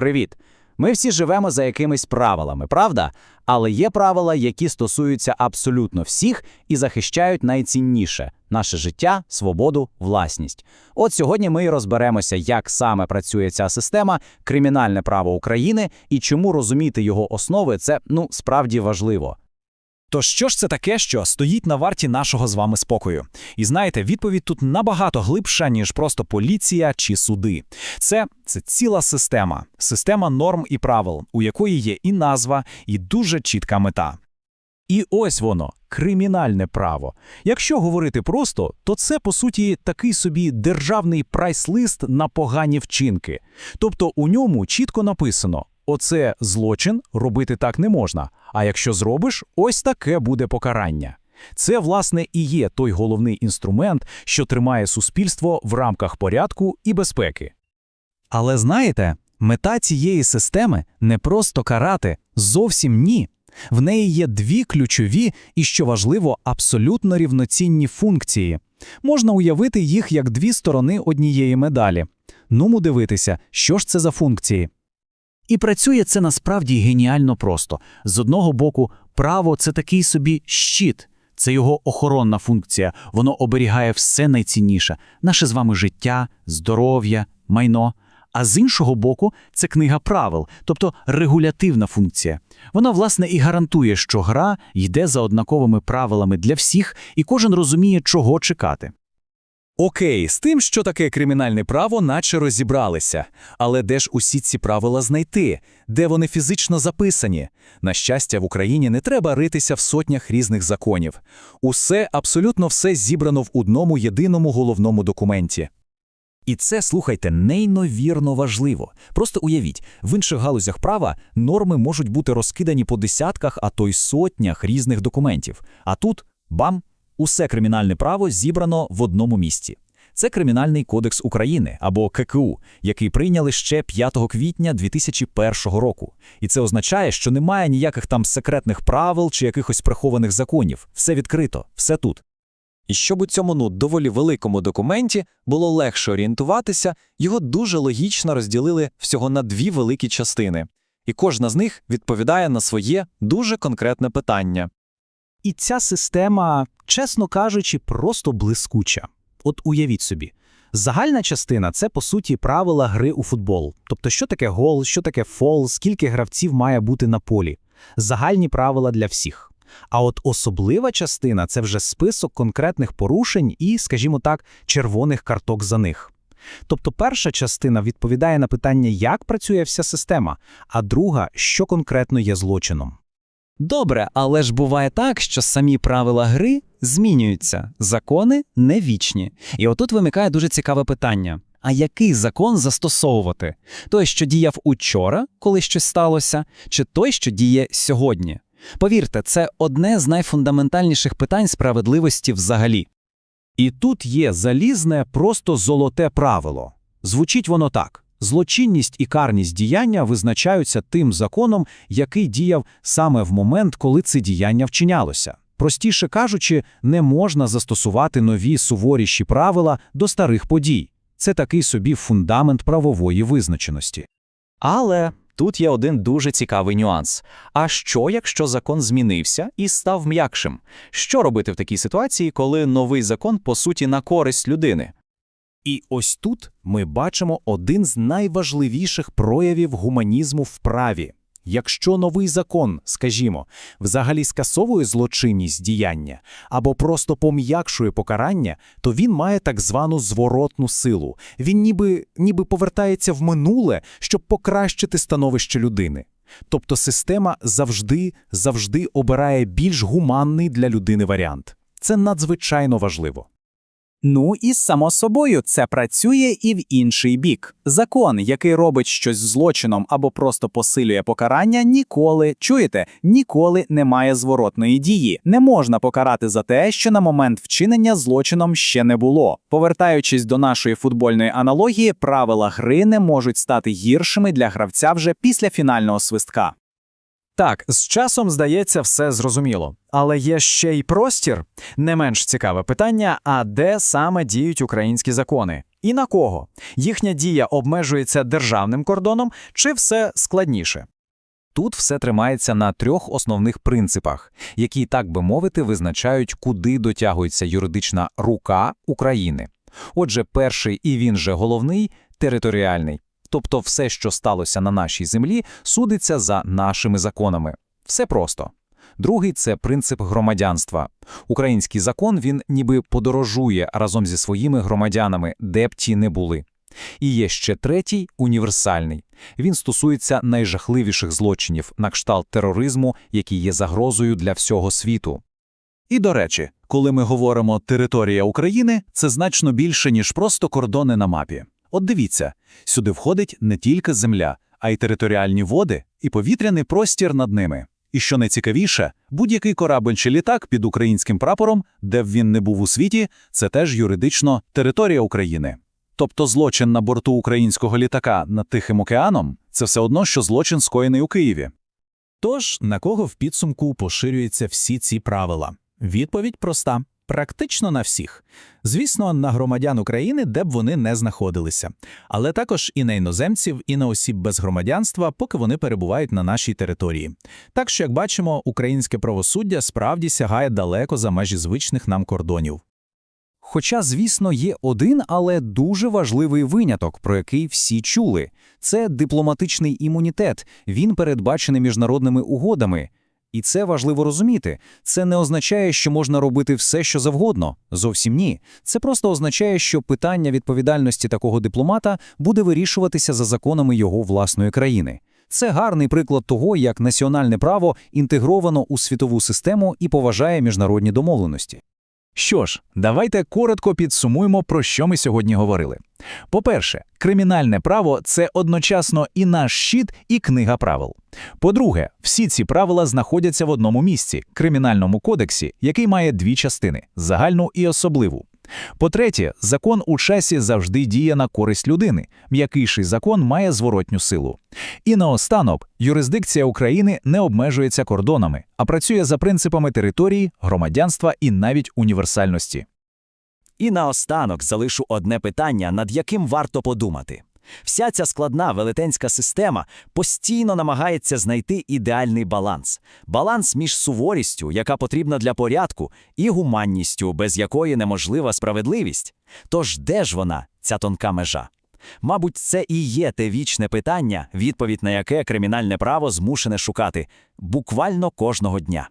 Привіт! Ми всі живемо за якимись правилами, правда? Але є правила, які стосуються абсолютно всіх і захищають найцінніше наше життя, свободу, власність. От сьогодні ми і розберемося, як саме працює ця система, кримінальне право України і чому розуміти його основи це ну справді важливо. То що ж це таке, що стоїть на варті нашого з вами спокою? І знаєте, відповідь тут набагато глибша, ніж просто поліція чи суди. Це, це ціла система, система норм і правил, у якої є і назва, і дуже чітка мета. І ось воно, кримінальне право. Якщо говорити просто, то це, по суті, такий собі державний прайс-лист на погані вчинки. Тобто у ньому чітко написано: оце злочин, робити так не можна. А якщо зробиш, ось таке буде покарання. Це, власне, і є той головний інструмент, що тримає суспільство в рамках порядку і безпеки. Але знаєте, мета цієї системи не просто карати, зовсім ні. В неї є дві ключові і, що важливо, абсолютно рівноцінні функції. Можна уявити їх як дві сторони однієї медалі. Нуму дивитися, що ж це за функції. І працює це насправді геніально просто. З одного боку, право це такий собі щит, це його охоронна функція, воно оберігає все найцінніше наше з вами життя, здоров'я, майно. А з іншого боку, це книга правил, тобто регулятивна функція. Вона, власне, і гарантує, що гра йде за однаковими правилами для всіх, і кожен розуміє, чого чекати. Окей, з тим, що таке кримінальне право, наче розібралися. Але де ж усі ці правила знайти? Де вони фізично записані? На щастя, в Україні не треба ритися в сотнях різних законів. Усе, абсолютно все зібрано в одному єдиному головному документі. І це, слухайте, неймовірно важливо. Просто уявіть, в інших галузях права норми можуть бути розкидані по десятках, а то й сотнях різних документів. А тут бам! Усе кримінальне право зібрано в одному місці. Це Кримінальний кодекс України або ККУ, який прийняли ще 5 квітня 2001 року. І це означає, що немає ніяких там секретних правил чи якихось прихованих законів. Все відкрито, все тут. І щоб у цьому ну доволі великому документі було легше орієнтуватися, його дуже логічно розділили всього на дві великі частини, і кожна з них відповідає на своє дуже конкретне питання. І ця система, чесно кажучи, просто блискуча. От уявіть собі. Загальна частина це по суті правила гри у футбол. Тобто, що таке гол, що таке фол, скільки гравців має бути на полі. Загальні правила для всіх. А от особлива частина це вже список конкретних порушень і, скажімо так, червоних карток за них. Тобто перша частина відповідає на питання, як працює вся система, а друга, що конкретно є злочином. Добре, але ж буває так, що самі правила гри змінюються, закони не вічні. І отут виникає дуже цікаве питання: а який закон застосовувати? Той, що діяв учора, коли щось сталося, чи той, що діє сьогодні? Повірте, це одне з найфундаментальніших питань справедливості взагалі. І тут є залізне, просто золоте правило. Звучить воно так: злочинність і карність діяння визначаються тим законом, який діяв саме в момент, коли це діяння вчинялося. Простіше кажучи, не можна застосувати нові суворіші правила до старих подій. Це такий собі фундамент правової визначеності. Але тут є один дуже цікавий нюанс. А що, якщо закон змінився і став м'якшим? Що робити в такій ситуації, коли новий закон по суті на користь людини? І ось тут ми бачимо один з найважливіших проявів гуманізму в праві. Якщо новий закон, скажімо, взагалі скасовує злочинність діяння або просто пом'якшує покарання, то він має так звану зворотну силу. Він ніби, ніби повертається в минуле, щоб покращити становище людини. Тобто система завжди, завжди обирає більш гуманний для людини варіант. Це надзвичайно важливо. Ну і само собою це працює і в інший бік. Закон, який робить щось злочином або просто посилює покарання, ніколи чуєте, ніколи не має зворотної дії. Не можна покарати за те, що на момент вчинення злочином ще не було. Повертаючись до нашої футбольної аналогії, правила гри не можуть стати гіршими для гравця вже після фінального свистка. Так, з часом, здається, все зрозуміло. Але є ще й простір. Не менш цікаве питання: а де саме діють українські закони? І на кого? Їхня дія обмежується державним кордоном чи все складніше? Тут все тримається на трьох основних принципах, які, так би мовити, визначають, куди дотягується юридична рука України. Отже, перший і він же головний територіальний. Тобто все, що сталося на нашій землі, судиться за нашими законами. Все просто. Другий це принцип громадянства. Український закон він ніби подорожує разом зі своїми громадянами, де б ті не були. І є ще третій універсальний. Він стосується найжахливіших злочинів на кшталт тероризму, який є загрозою для всього світу. І до речі, коли ми говоримо «територія України», це значно більше, ніж просто кордони на мапі. От дивіться, сюди входить не тільки земля, а й територіальні води і повітряний простір над ними. І що найцікавіше, будь-який корабль чи літак під українським прапором, де б він не був у світі, це теж юридично територія України. Тобто злочин на борту українського літака над Тихим океаном – це все одно, що злочин скоєний у Києві. Тож, на кого в підсумку поширюються всі ці правила? Відповідь проста. Практично на всіх. Звісно, на громадян України, де б вони не знаходилися, але також і на іноземців, і на осіб без громадянства, поки вони перебувають на нашій території. Так що, як бачимо, українське правосуддя справді сягає далеко за межі звичних нам кордонів. Хоча, звісно, є один, але дуже важливий виняток, про який всі чули. Це дипломатичний імунітет. Він передбачений міжнародними угодами. І це важливо розуміти. Це не означає, що можна робити все, що завгодно. Зовсім ні. Це просто означає, що питання відповідальності такого дипломата буде вирішуватися за законами його власної країни. Це гарний приклад того, як національне право інтегровано у світову систему і поважає міжнародні домовленості. Що ж, давайте коротко підсумуємо, про що ми сьогодні говорили. По-перше, кримінальне право це одночасно і наш щит, і книга правил. По-друге, всі ці правила знаходяться в одному місці кримінальному кодексі, який має дві частини загальну і особливу. По-третє, закон у часі завжди діє на користь людини. М'якийший закон має зворотню силу. І наостанок, юрисдикція України не обмежується кордонами, а працює за принципами території, громадянства і навіть універсальності. І наостанок залишу одне питання, над яким варто подумати. Вся ця складна велетенська система постійно намагається знайти ідеальний баланс. Баланс між суворістю, яка потрібна для порядку, і гуманністю, без якої неможлива справедливість. Тож де ж вона, ця тонка межа? Мабуть, це і є те вічне питання, відповідь на яке кримінальне право змушене шукати буквально кожного дня.